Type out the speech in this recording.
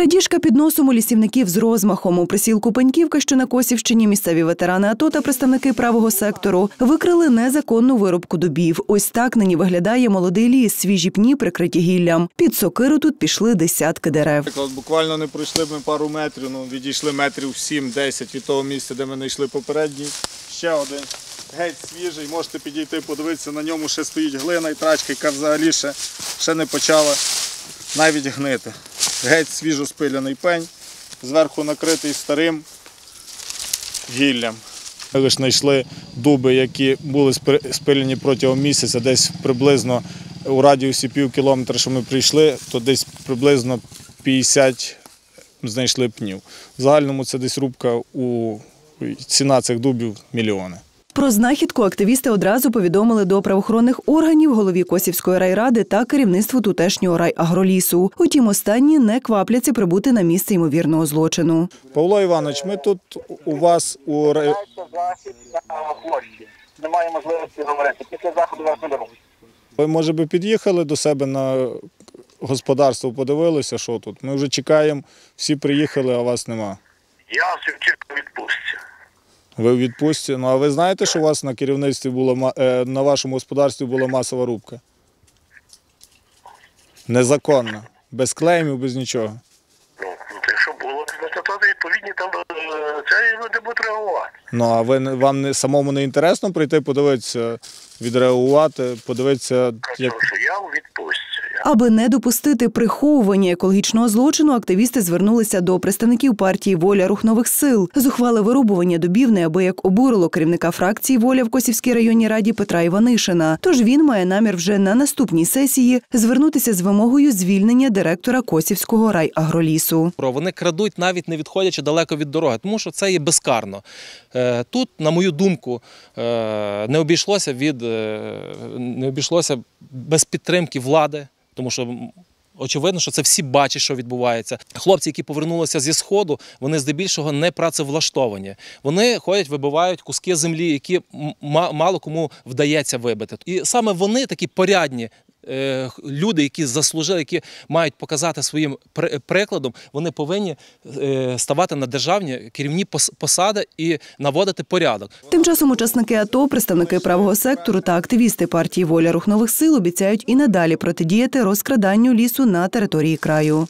Крадіжка під носом у лісівників з розмахом у присілку Пеньківка, що на Косівщині, місцеві ветерани АТО та представники правого сектору викрили незаконну вирубку дубів. Ось так нині виглядає молодий ліс, свіжі пні прикриті гіллям. Під сокиру тут пішли десятки дерев. Буквально не пройшли ми пару метрів, ну відійшли метрів 7-10 від того місця, де ми знайшли попередній. Ще один геть свіжий, можете підійти, подивитися, на ньому ще стоїть глина і трачка, яка взагалі ще, ще не почала навіть гнити. Геть свіжо спиляний пень, зверху накритий старим гіллям. Ми лише знайшли дуби, які були спи- спилені протягом місяця, десь приблизно у радіусі пів кілометра, що ми прийшли, то десь приблизно 50 знайшли пнів. В загальному це десь рубка у ціна цих дубів мільйони. Про знахідку активісти одразу повідомили до правоохоронних органів, голові Косівської райради та керівництву тутешнього райагролісу. Утім, останні не квапляться прибути на місце ймовірного злочину. Павло Іванович, ми тут у вас у рай... Немає можливості говорити. Після заходу вас не беруть. Ви, може би, під'їхали до себе на господарство, подивилися, що тут. Ми вже чекаємо, всі приїхали, а вас нема. Я в відпустці. Ви в відпустці. Ну а ви знаєте, що у вас на керівництві було е, на вашому господарстві була масова рубка? Незаконна. Без клеймів, без нічого. Ну, якщо було, значить то відповідні там е, це люди будуть реагувати. Ну а ви вам не самому не інтересно прийти, подивитися, відреагувати, подивитися, як. Що я у відпустці. Аби не допустити приховування екологічного злочину, активісти звернулися до представників партії Воля рух нових сил. Зухвале вирубування дубів неабияк обурило керівника фракції Воля в Косівській районній раді Петра Іванишина. Тож він має намір вже на наступній сесії звернутися з вимогою звільнення директора Косівського райагролісу. Вони крадуть навіть не відходячи далеко від дороги, тому що це є безкарно. Е, Тут, на мою думку, е, не обійшлося від е, не обійшлося без підтримки влади, тому що. Очевидно, що це всі бачать, що відбувається. Хлопці, які повернулися зі сходу, вони здебільшого не працевлаштовані. Вони ходять, вибивають куски землі, які мало кому вдається вибити. І саме вони такі порядні. Е, Люди, які заслужили, які мають показати своїм при- прикладом, вони повинні е, ставати на державні керівні посади і наводити порядок. Тим часом учасники АТО, представники правого сектору та активісти партії Воля рух нових сил обіцяють і надалі протидіяти розкраданню лісу на території краю.